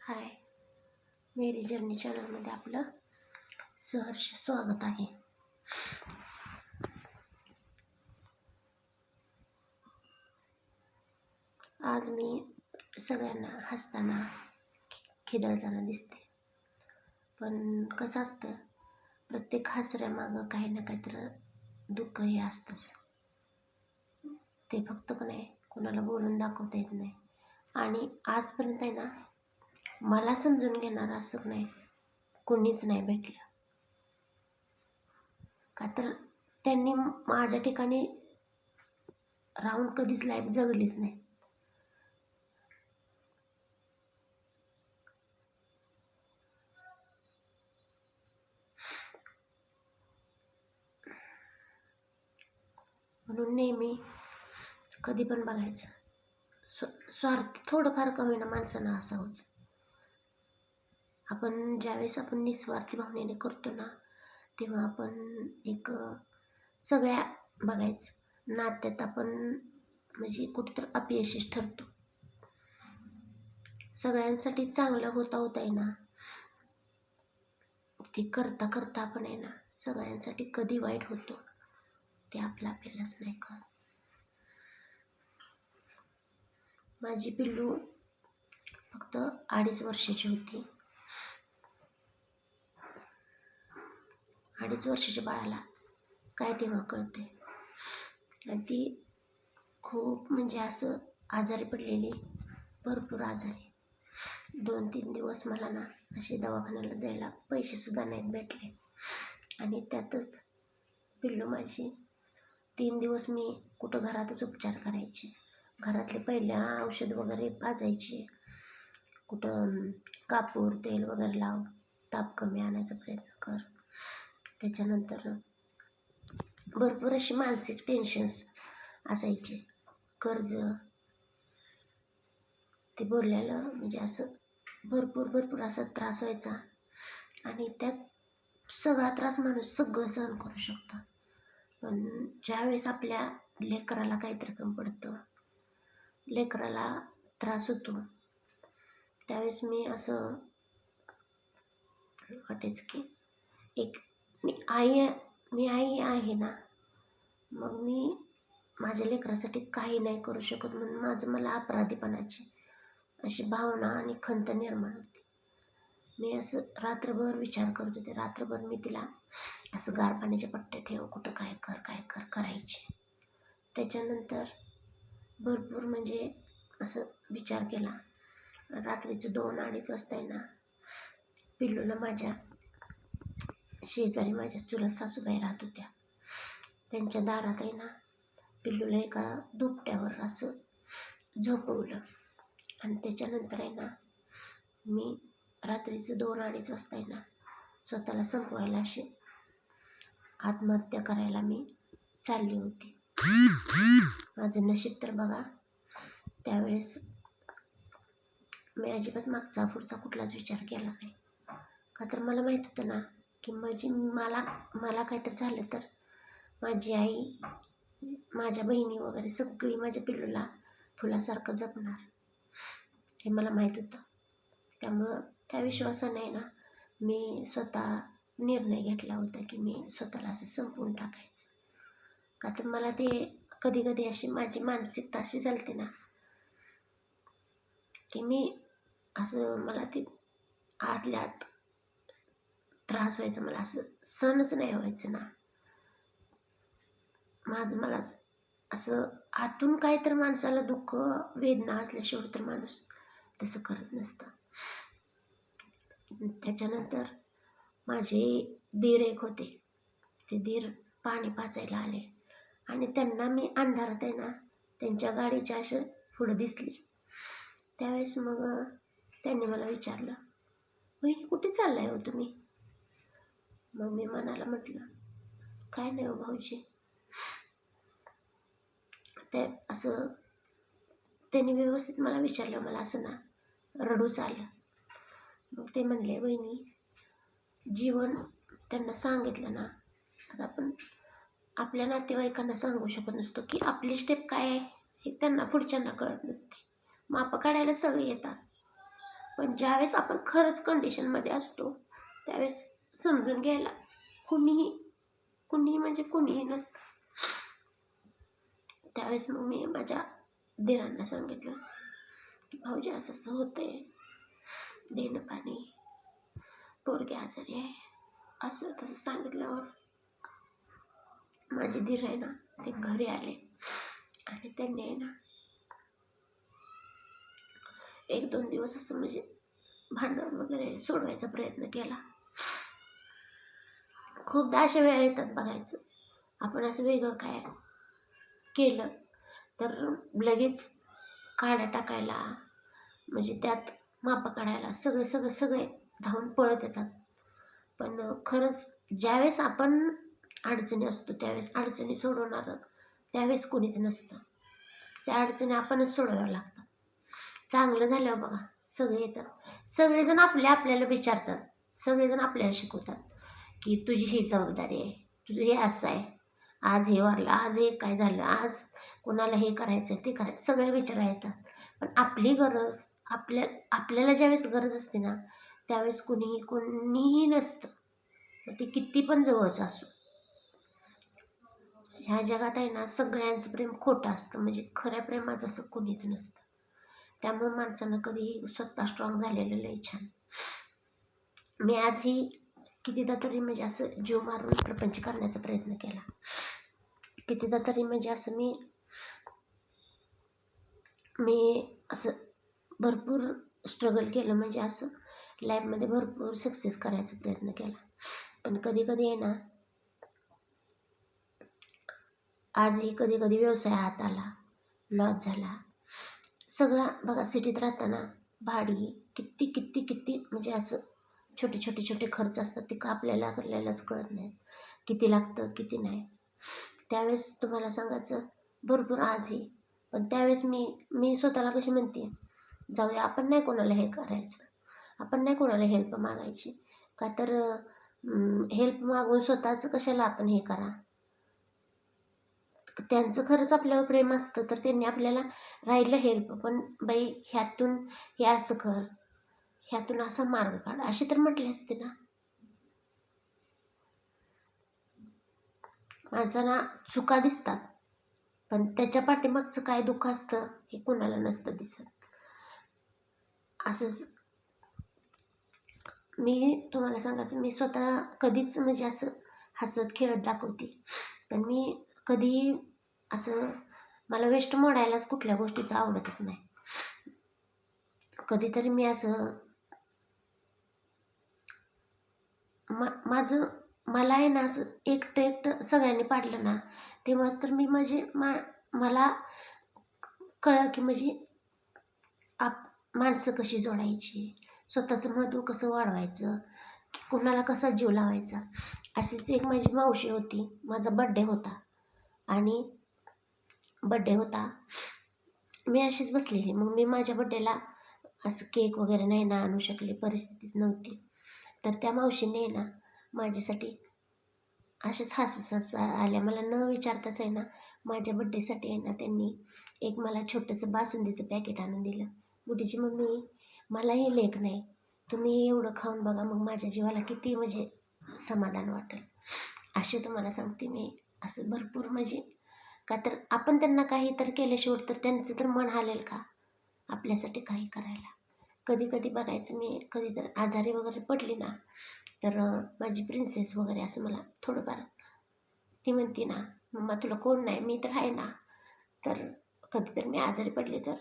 हाय. मेरी journey चॅनलमध्ये आपलं सहर्ष स्वागत आहे. आज मी सगळ्यांना हसताना खिदळताना दिसते. पण कसं असतं प्रत्येक हसऱ्यामागं काही ना काहीतरी दुःख हे असतंच. ते फक्त का नाही कोणाला बोलून दाखवता येत नाही. आणि आजपर्यंत आहे ना मला समजून घेणार असं नाही. कोणीच नाही भेटलं. का तर त्यांनी माझ्या ठिकाणी राहून कधीच लाईफ जगलीच नाही. म्हणून नेहमी कधी पण बघायचं. स्व स्वार्थ थोडंफार कमी ना माणसानं असावंच. आपण ज्यावेळेस आपण निस्वार्थी भावनेने करतो ना तेव्हा आपण एक सगळ्या बघायचं नात्यात आपण म्हणजे कुठेतरी अपयशीच ठरतो. सगळ्यांसाठी चांगलं होता होता आहे ना ते करता करता आपण आहे ना सगळ्यांसाठी कधी वाईट होतो ते आपलं आपल्यालाच नाही कळत. माझी पिल्लू फक्त अडीच वर्षाची होती. अडीच वर्षाच्या बाळाला. काय तेव्हा कळते आणि ती खूप म्हणजे असं आजारी पडलेली. भरपूर आजारी. दोन तीन दिवस मला ना असे दवाखान्याला जायला पैसेसुद्धा नाहीत भेटले. आणि त्यातच पिल्लू माझी तीन दिवस मी कुठं घरातच उपचार करायचे. घरातले पहिले औषध वगैरे पाजायचे. कुठं कापूर तेल वगैरे लाव ताप कमी आणायचा प्रयत्न कर. त्याच्यानंतर भरपूर अशी मानसिक टेन्शन्स असायचे. कर्ज ते बोललेलं म्हणजे असं भरपूर भरपूर असा त्रास व्हायचा. आणि त्यात सगळा त्रास माणूस सगळं सहन करू शकतो. पण ज्यावेळेस आपल्या लेकराला काहीतरी कमी पडतं लेकराला त्रास होतो त्यावेळेस मी असं वाटेच की एक मी आई मी आई आहे ना. मग मी माझ्या लेकरासाठी काही नाही करू शकत म्हणून माझं मला अपराधीपणाची अशी भावना आणि खंत निर्माण होती. मी असं रात्रभर विचार करत होते. रात्रभर मी तिला असं गार पाण्याच्या पट्ट्या ठेव कुठं काय कर काय कर करायचे. त्याच्यानंतर भरपूर म्हणजे असं विचार केला. रात्रीचं दोन अडीच वाजता आहे ना पिल्लूला माझ्या शेजारी माझ्या चुलत सासूबाई राहत होत्या. त्यांच्या दारात आहे ना पिल्लूला एका दुपट्यावर असं झोपवलं. आणि त्याच्यानंतर आहे ना मी रात्रीचं दोन अडीच वाजता आहे ना स्वतःला संपवायला असे आत्महत्या करायला मी चालली होती. माझं नशीब तर बघा त्यावेळेस मी अजिबात मागचा पुढचा कुठलाच विचार केला नाही. का तर मला माहीत होतं ना की माझी मला मला काहीतरी झालं तर माझी आई माझ्या बहिणी वगैरे सगळी माझ्या पिल्लूला फुलासारखं जपणार. हे मला माहीत होतं. त्यामुळं त्या विश्वासाने ना मी स्वतः निर्णय घेतला होता की मी स्वतःला असं संपवून टाकायचं. का तर मला ते कधी कधी अशी माझी मानसिकता अशी चालते ना की मी असं मला ते आतल्या आत त्रास व्हायचा मला असं सहनच नाही व्हायचं ना. माझं मला असं आतून काय तर माणसाला दुःख वेदना असल्याशिवाय तर माणूस तसं करत नसतं. त्याच्यानंतर माझे दीर एक होते. ते दीर पाणी पाचायला आले. आणि त्यांना मी अंधारात आहे ना त्यांच्या गाडीच्या असं पुढं दिसली. त्यावेळेस मग त्यांनी मला विचारलं बहिणी कुठे चाललाय हो तुम्ही? मग मी मनाला म्हटलं काय नाही हो भाऊजी. ते असं त्यांनी व्यवस्थित मला विचारलं मला असं ना रडूच आलं मग ते म्हणले बहिणी जीवन त्यांना सांगितलं ना आता आपण आपल्या नातेवाईकांना सांगू शकत नसतो की आपली स्टेप काय आहे हे त्यांना पुढच्यांना कळत नसते. मापं काढायला सगळे येतात. पण ज्यावेळेस आपण खरंच कंडिशनमध्ये असतो त्यावेळेस समजून घ्यायला. कुणीही कुणीही म्हणजे कुणीही नसतं. त्यावेळेस मग मी माझ्या दिरांना सांगितलं की भाऊजी असं असं होतंय. देणं पाणी. पोरगे आजारी आहे. असं तसं सांगितल्यावर माझे धीर आहे ना ते घरी आले. आणि त्यांनी आहे ना एक दोन दिवस असं म्हणजे भांडण वगैरे सोडवायचा प्रयत्न केला. खूपदा अशा वेळा येतात बघायचं. आपण असं वेगळं काय केलं तर लगेच काड्या टाकायला म्हणजे त्यात मापा काढायला सगळे सगळे सगळे धावून पळत येतात. पण खरंच ज्यावेळेस आपण अडचणी असतो त्यावेळेस अडचणी सोडवणारं त्यावेळेस कोणीच नसतं. त्या अडचणी आपणच सोडवाव्या लागतात. चांगलं झालं बघा सगळे येतात. सगळेजण आपले आपल्याला विचारतात. सगळेजण आपल्याला शिकवतात. की तुझी ही जबाबदारी आहे. तुझं हे असं आहे. आज हे वारलं आज हे काय झालं आज कोणाला हे करायचं आहे ते करायचं सगळे विचार येतात पण आपली गरज आपल्या आपल्याला ज्यावेळेस गरज असते ना त्यावेळेस कुणीही कोणीही नसतं. मग ते किती पण जवळचं असो. ह्या जगात आहे ना सगळ्यांचं प्रेम खोटं असतं. म्हणजे खऱ्या प्रेमाचं असं कोणीच नसतं. त्यामुळे माणसानं कधीही स्वतः स्ट्रॉंग झालेलं लय छान. मी आजही कितीदा तरी म्हणजे असं जीव मारून प्रपंच करण्याचा प्रयत्न केला. कितीदा तरी म्हणजे असं मी मी असं भरपूर स्ट्रगल केलं. म्हणजे असं लाईफमध्ये भरपूर सक्सेस करायचा प्रयत्न केला. पण कधी कधी आहे ना आजही कधी कधी व्यवसाय हात आला लॉस झाला. सगळा बघा सिटीत राहताना भाडी किती किती किती म्हणजे असं छोटे छोटे छोटे खर्च असतात ते का आपल्याला आपल्यालाच कळत नाहीत. किती लागतं किती नाही. त्यावेळेस तुम्हाला सांगायचं भरपूर आजही पण त्यावेळेस मी मी स्वतःला कशी म्हणते जाऊया आपण नाही कोणाला हे करायचं. आपण नाही कोणाला हेल्प मागायची. का तर हेल्प मागून स्वतःचं कशाला आपण हे करा? त्यांचं खरंच आपल्यावर प्रेम असतं तर त्यांनी आपल्याला राहिलं हेल्प पण बाई ह्यातून हे असं कर. ह्यातून असा मार्ग काढ. असे तर म्हटले असते ना. माणसांना चुका दिसतात. पण त्याच्या पाठीमागचं काय दुःख असतं हे कोणाला नसतं दिसत. असंच मी तुम्हाला सांगायचं मी स्वतः कधीच म्हणजे असं हसत खेळत दाखवते. पण मी कधी असं मला वेस्ट मोडायलाच कुठल्या गोष्टीचं आवडतच नाही. कधीतरी मी असं मा माझं मला आहे ना असं एकटं एकटं सगळ्यांनी पाडलं ना तेव्हाच तर मी म्हणजे मा मला कळलं की म्हणजे आप माणसं कशी जोडायची स्वतःचं महत्त्व कसं वाढवायचं की कोणाला कसा जीव लावायचा अशीच एक माझी मावशी होती माझा बड्डे होता. आणि बड्डे होता मी अशीच बसलेली. मग मी माझ्या बड्डेला असं केक वगैरे नाही ना आणू शकले परिस्थितीच नव्हती. तर त्या मावशीने ना माझ्यासाठी असेच हसत आल्या. मला न विचारताच आहे ना माझ्या बड्डेसाठी आहे ना त्यांनी एक मला छोटंसं बासुंदीचं पॅकेट आणून दिलं. बुटीची मम्मी मलाही लेख नाही. तुम्ही एवढं खाऊन बघा मग माझ्या जीवाला किती म्हणजे समाधान वाटेल. असे तुम्हाला सांगते मी. असं भरपूर म्हणजे का तर आपण त्यांना काही तर केल्याशिवाय तर त्यांचं तर मन हालेल का? आपल्यासाठी काही करायला. कधी कधी बघायचं मी कधी तर आजारी वगैरे पडली ना तर माझी प्रिन्सेस वगैरे असं मला थोडंफार ती म्हणते ना मम्मा तुला कोण नाही मी तर आहे ना. तर कधी तर मी आजारी पडले तर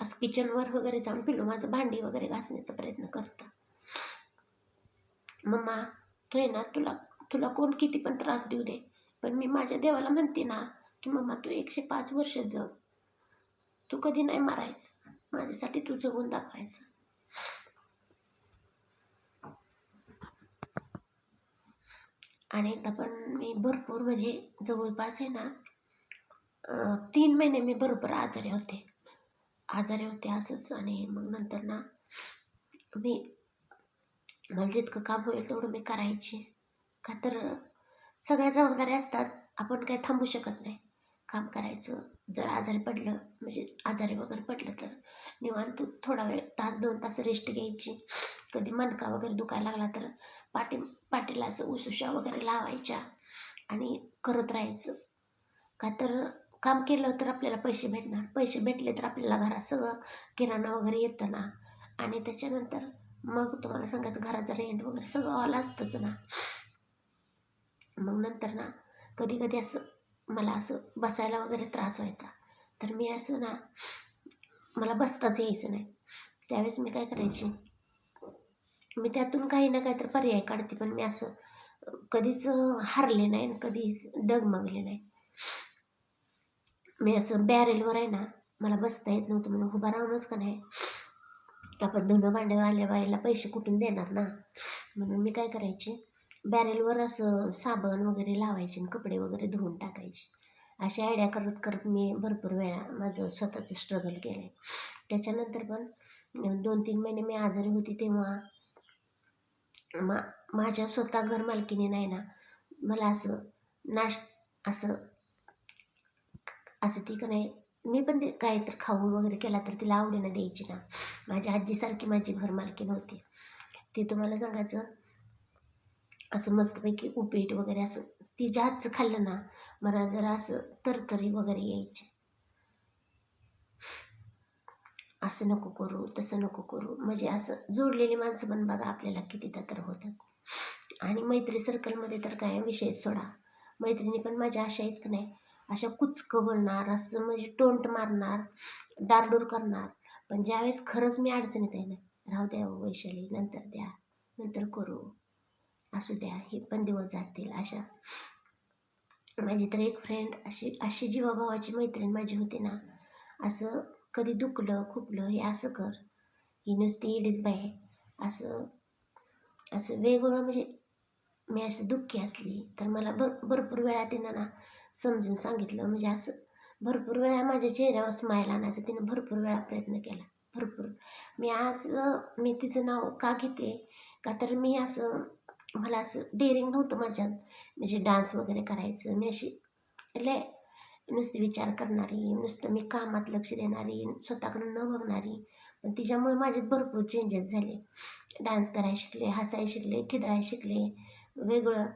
असं किचनवर वगैरे जाऊन पिलो माझं भांडी वगैरे घासण्याचा प्रयत्न करतं. मम्मा तू आहे ना तुला तुला कोण किती पण त्रास देऊ दे पण मी माझ्या देवाला म्हणते ना की मम्मा तू एकशे पाच वर्ष जग. तू कधी नाही मारायचं. माझ्यासाठी तू जगून दाखवायचं. आणि एकदा पण मी भरपूर म्हणजे जवळपास आहे ना तीन महिने मी बरोबर आजारी होते. आजारी होते असंच आणि मग नंतर ना मी मला जितकं काम होईल तेवढं मी करायची. का तर सगळ्या जबाबदाऱ्या असतात आपण काही थांबू शकत नाही. काम करायचं जर आजारी पडलं म्हणजे आजारी वगैरे पडलं तर निवांत थोडा वेळ तास दोन तास रेस्ट घ्यायची. कधी मणका वगैरे दुखायला लागला तर पाठी पाठीला असं उसुशा वगैरे लावायच्या आणि करत राहायचं. का तर काम केलं तर आपल्याला पैसे भेटणार. पैसे भेटले तर आपल्याला घरात सगळं किराणा वगैरे येतं ना. आणि त्याच्यानंतर मग तुम्हाला सांगायचं घराचं रेंट वगैरे सगळं ऑल असतंच ना. मग नंतर ना कधी कधी असं मला असं बसायला वगैरे त्रास व्हायचा. तर मी असं ना मला बसताच यायचं नाही. त्यावेळेस मी काय करायची? मी त्यातून काही ना काहीतरी पर्याय काढते पण मी असं कधीच हारले नाही आणि कधीच डगमगले नाही. मी असं बॅरेलवर आहे ना मला बसता येत नव्हतं म्हणून उभा राहूनच का नाही? आपण धुणं भांडे आल्या बाईला पैसे कुठून देणार ना? म्हणून मी काय करायचे? बॅरेलवर असं साबण वगैरे लावायचे आणि कपडे वगैरे धुवून टाकायचे. अशा आयडिया करत करत मी भरपूर वेळा माझं स्वतःचं स्ट्रगल केलं आहे त्याच्यानंतर पण दोन तीन महिने मी आजारी होती तेव्हा मा माझ्या स्वतः घर मालकीने नाही ना मला असं नाश असं असं ती का नाही मी पण ते काय तर खाऊ वगैरे केला तर तिला आवडीनं द्यायची ना. माझ्या आजीसारखी माझी घर मालकीन होती. ती तुम्हाला सांगायचं असं मस्तपैकी उपीट वगैरे असं तिच्या हातचं खाल्लं ना मला जरा असं तरतरी वगैरे यायचे. असं नको करू तसं नको करू. म्हणजे असं जोडलेली माणसं पण बघा आपल्याला कितीदा तर होतात. आणि मैत्री सर्कलमध्ये तर काय विषय सोडा. मैत्रिणी पण माझ्या अशा आहेत की नाही अशा कुचकं बोलणार असं म्हणजे टोंट मारणार डारडूर करणार. पण ज्यावेळेस खरंच मी अडचणीत आहे ना राहू द्या हो वैशाली नंतर द्या नंतर करू. असू द्या हे पण दिवस जातील अशा. माझी तर एक फ्रेंड अशी अशी जीवाभावाची मैत्रीण माझी होती ना असं कधी दुखलं खुपलं हे असं कर. ही नुसती इडीच बाय असं असं वेगवेगळं म्हणजे मी असं दुःखी असली तर मला भर भरपूर वेळा तिनं ना समजून सांगितलं. म्हणजे असं भरपूर वेळा माझ्या चेहऱ्यावर स्माईल आणायचा तिनं भरपूर वेळा प्रयत्न केला. भरपूर. मी आज मी तिचं नाव का घेते? का तर मी असं मला असं डेअरिंग नव्हतं माझ्यात. म्हणजे डान्स वगैरे करायचं. मी अशी लय नुसती विचार करणारी नुसतं मी कामात लक्ष देणारी स्वतःकडून न बघणारी. पण तिच्यामुळे माझ्यात भरपूर चेंजेस झाले. डान्स करायला शिकले हसायला शिकले खिदळायला शिकले वेगळं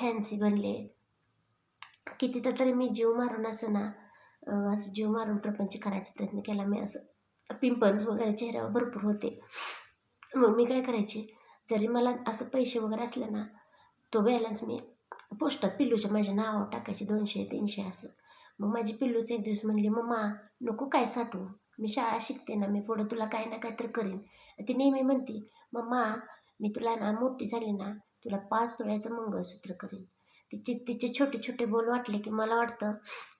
फॅन्सी बनले. किती तर तरी मी जीव मारून असं ना असं जीव मारून प्रपंच करायचा प्रयत्न केला. मी असं पिंपल्स वगैरे चेहऱ्यावर भरपूर होते. मग मी काय करायचे? जरी मला असं पैसे वगैरे असले ना तो बॅलन्स मी पोस्टात पिल्लूच्या माझ्या नावावर टाकायचे दोनशे तीनशे असं. मग माझी पिल्लूच एक दिवस म्हणली मम्मा नको काय साठवू. मी शाळा शिकते ना मी पुढं तुला काय ना काय तर करीन. ती नेहमी म्हणते मम्मा मी तुला ना मोठी झाली ना तुला पाच तोळ्याचं मंगळसूत्र करीन. तिचे तिचे छोटे छोटे बोल वाटले की मला वाटतं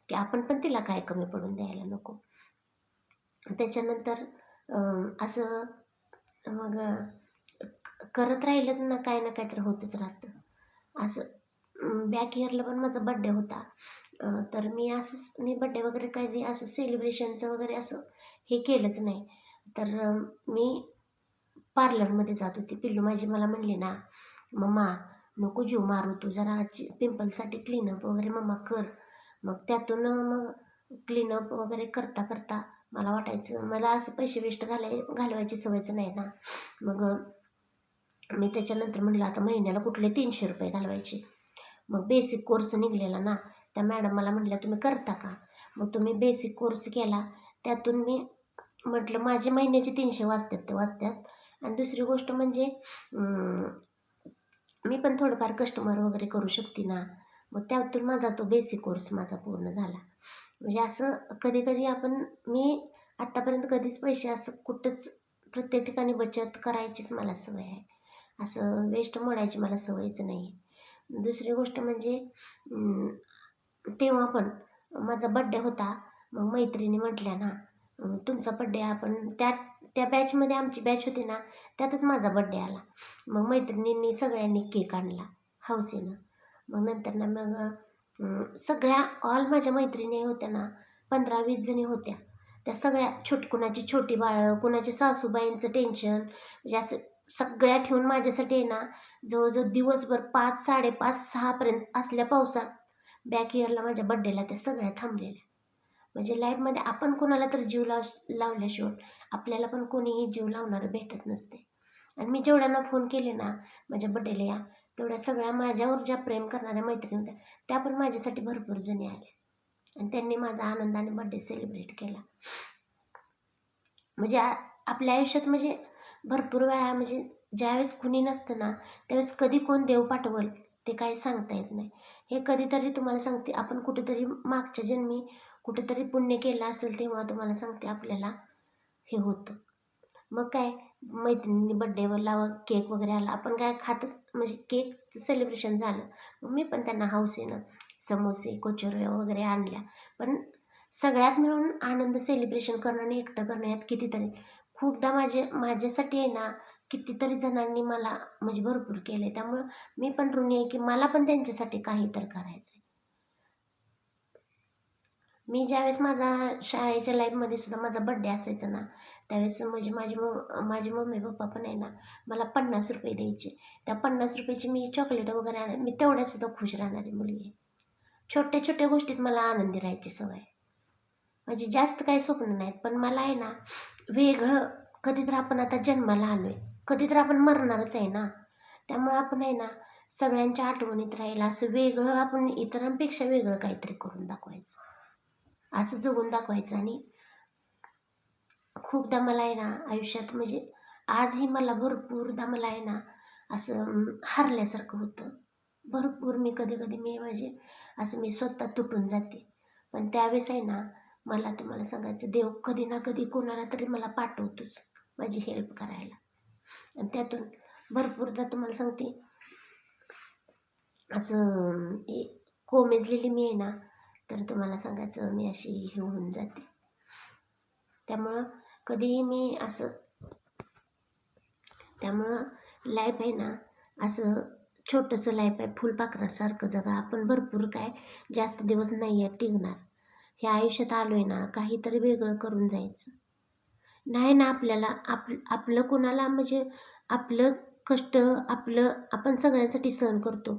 की आपण पण तिला काय कमी पडून द्यायला नको. त्याच्यानंतर असं मग करत राहिलं ना काय ना काय तर होतच राहतं. असं बॅक इयरला पण माझा बड्डे होता. तर मी असंच मी बड्डे वगैरे काही असं सेलिब्रेशनचं वगैरे असं हे केलंच नाही. तर मी पार्लरमध्ये जात होती. पिल्लू माझी मला म्हणली ना मम्मा नको जीव मारू तू जरा पिंपलसाठी क्लीनअप वगैरे मम्मा कर. मग त्यातून मग क्लीनअप वगैरे करता करता मला वाटायचं मला असं पैसे वेस्ट घालाय घालवायची सवयचं नाही ना. मग मी त्याच्यानंतर म्हटलं आता महिन्याला कुठले तीनशे रुपये घालवायचे. मग बेसिक कोर्स निघलेला ना त्या मॅडम मला म्हटल्या तुम्ही करता का? मग तुम्ही बेसिक कोर्स केला. त्यातून मी म्हटलं माझे महिन्याचे तीनशे वाचतात ते वाचतात. आणि दुसरी गोष्ट म्हणजे मी पण थोडंफार कस्टमर वगैरे करू शकते ना. मग त्यातून माझा तो बेसिक कोर्स माझा पूर्ण झाला. म्हणजे असं कधी कधी आपण मी आत्तापर्यंत कधीच पैसे असं कुठंच प्रत्येक ठिकाणी बचत करायचीच मला सवय आहे. असं वेस्ट मोडायची मला सवयच नाही. दुसरी गोष्ट म्हणजे तेव्हा पण माझा बड्डे होता मग मैत्रिणी म्हटल्या ना तुमचा बड्डे आपण त्या त्या बॅचमध्ये आमची बॅच होती ना त्यातच माझा बड्डे आला. मग मैत्रिणींनी सगळ्यांनी केक आणला हौसेनं मग नंतर ना मग सगळ्या ऑल माझ्या मैत्रिणी होत्या ना पंधरा वीस जणी होत्या. त्या सगळ्या छोट कुणाची छोटी बाळं कुणाच्या सासूबाईंचं टेन्शन म्हणजे असं सगळ्या ठेवून माझ्यासाठी आहे ना जवळजवळ दिवसभर पाच साडेपाच सहापर्यंत असल्या पावसात बॅक इयरला माझ्या बड्डेला त्या सगळ्या थांबलेल्या. म्हणजे लाईफमध्ये आपण कोणाला तर जीव लाव लावल्याशिवाय आपल्याला पण कोणीही जीव लावणारं भेटत नसते. आणि मी जेवढ्यांना फोन केले ना माझ्या बड्डेला या तेवढ्या सगळ्या माझ्यावर ज्या प्रेम करणाऱ्या मैत्रिणी होत्या त्या पण माझ्यासाठी भरपूर जणी आल्या. आणि त्यांनी माझा आनंदाने बड्डे सेलिब्रेट केला. म्हणजे आपल्या आयुष्यात म्हणजे भरपूर वेळा म्हणजे ज्यावेळेस कुणी नसतं ना त्यावेळेस कधी कोण देव पाठवल ते काही सांगता येत नाही. हे कधीतरी तुम्हाला सांगते आपण कुठेतरी मागच्या जन्मी कुठेतरी पुण्य केलं असेल तेव्हा तुम्हाला सांगते आपल्याला हे होतं. मग काय मैत्रिणींनी बड्डेवर लावा केक वगैरे आला आपण काय खातच म्हणजे केकचं सेलिब्रेशन झालं. मग मी पण त्यांना हौसेनं समोसे कोचोऱ्या वगैरे आणल्या. पण सगळ्यात मिळून आनंद सेलिब्रेशन करणं आणि एकटं करणं यात कितीतरी खूपदा माझे माझ्यासाठी आहे ना कितीतरी जणांनी मला म्हणजे भरपूर केलं आहे त्यामुळं मी पण ऋणी आहे की मला पण त्यांच्यासाठी काही तर करायचं आहे मी ज्यावेळेस माझा शाळेच्या लाईफमध्ये सुद्धा माझा बड्डे असायचा ना त्यावेळेस म्हणजे माझी मग माझी मम्मी पप्पा पण आहे ना मला पन्नास रुपये द्यायचे. त्या पन्नास रुपयाची मी चॉकलेट वगैरे आण मी तेवढ्यासुद्धा खुश राहणारी मुलगी आहे. छोट्या छोट्या गोष्टीत मला आनंदी राहायची सवय म्हणजे जास्त काही स्वप्न नाहीत पण मला आहे ना वेगळं. कधी तर आपण आता जन्माला आलो आहे कधी तर आपण मरणारच आहे ना. त्यामुळं आपण आहे ना सगळ्यांच्या आठवणीत राहील असं वेगळं आपण इतरांपेक्षा वेगळं काहीतरी करून दाखवायचं. असं जगून दाखवायचं आणि खूपदा मला आहे ना आयुष्यात म्हणजे आजही मला भरपूरदा मला आहे ना असं हरल्यासारखं होतं. भरपूर मी कधी कधी मी म्हणजे असं मी स्वतः तुटून जाते. पण त्यावेळेस आहे ना मला तुम्हाला सांगायचं देव कधी ना कधी कोणाला तरी मला पाठवतोच माझी हेल्प करायला. आणि त्यातून भरपूरदा तुम्हाला सांगते असं हे कोमेजलेली मी आहे ना तर तुम्हाला सांगायचं मी अशी हे होऊन जाते. त्यामुळं कधीही मी असं त्यामुळं लाईफ आहे ना असं छोटंसं लाईफ आहे फुलपाखरासारखं जगा आपण भरपूर काय जास्त दिवस नाही आहे टिकणार. हे आयुष्यात आलो आहे ना काहीतरी वेगळं करून जायचं. नाही ना आपल्याला आप आपलं कोणाला म्हणजे आपलं कष्ट आपलं आपण सगळ्यांसाठी सहन करतो.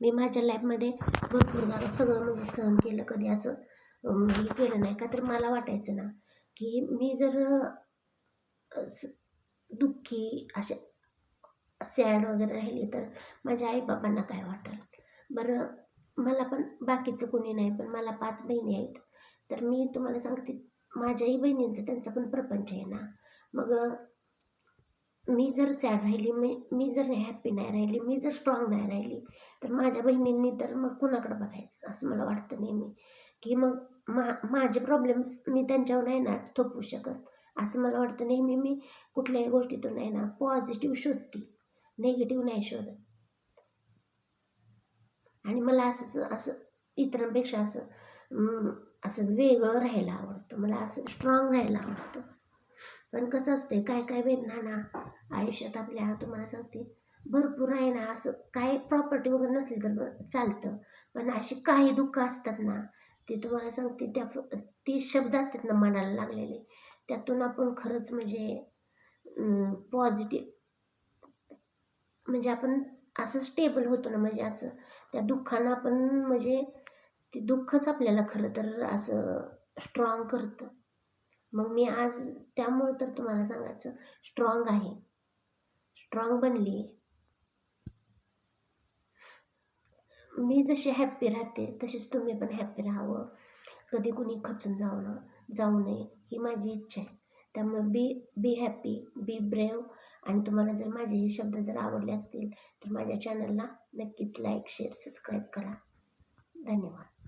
मी माझ्या लाईफमध्ये भरपूर झालं सगळं म्हणजे सहन केलं. कधी असं हे केलं नाही का तर मला वाटायचं ना की मी जर दुःखी असे सॅड वगैरे राहिली तर माझ्या आईबाबांना काय वाटेल? बरं मला पण बाकीचं कोणी नाही पण मला पाच बहिणी आहेत. तर मी तुम्हाला सांगते माझ्याही बहिणींचं त्यांचा पण प्रपंच आहे ना. मग मी जर सॅड राहिली मी मी जर हॅप्पी नाही राहिली मी जर स्ट्रॉंग नाही राहिली तर माझ्या बहिणींनी तर मग कुणाकडं बघायचं? असं मला वाटतं नेहमी. की मग मा माझे प्रॉब्लेम्स मी त्यांच्यावर नाही ना थोपवू शकत. असं मला वाटतं नेहमी मी कुठल्याही गोष्टीतून नाही ना पॉझिटिव्ह शोधते. नेगेटिव्ह नाही शोधत. आणि मला असंच असं इतरांपेक्षा असं असं वेगळं राहायला आवडतं. मला असं स्ट्रॉंग राहायला आवडतं. पण कसं असते काय काय वेदना ना आयुष्यात आपल्या तुम्हाला सांगते भरपूर आहे ना असं काय प्रॉपर्टी वगैरे नसली तर ब- चालतं. पण अशी काही दुःख असतात ना ते तुम्हाला सांगते त्या फ- ते शब्द असतात ना मनाला लागलेले त्यातून आपण खरंच म्हणजे पॉझिटिव्ह म्हणजे आपण असं स्टेबल होतो ना म्हणजे असं त्या दुःखानं आपण म्हणजे ते दुःखच आपल्याला खरं तर असं स्ट्रॉंग करतं. मग मी आज त्यामुळं तर तुम्हाला सांगायचं स्ट्रॉंग आहे. स्ट्रॉंग बनली मी जशी हॅप्पी राहते तशीच तुम्ही पण हॅप्पी राहावं. कधी कुणी खचून जाऊ न जाऊ नये ही माझी इच्छा आहे. त्यामुळे बी बी हॅप्पी बी ब्रेव आणि तुम्हाला जर माझे हे शब्द जर आवडले असतील तर माझ्या चॅनलला नक्कीच लाईक शेअर सबस्क्राईब करा. धन्यवाद.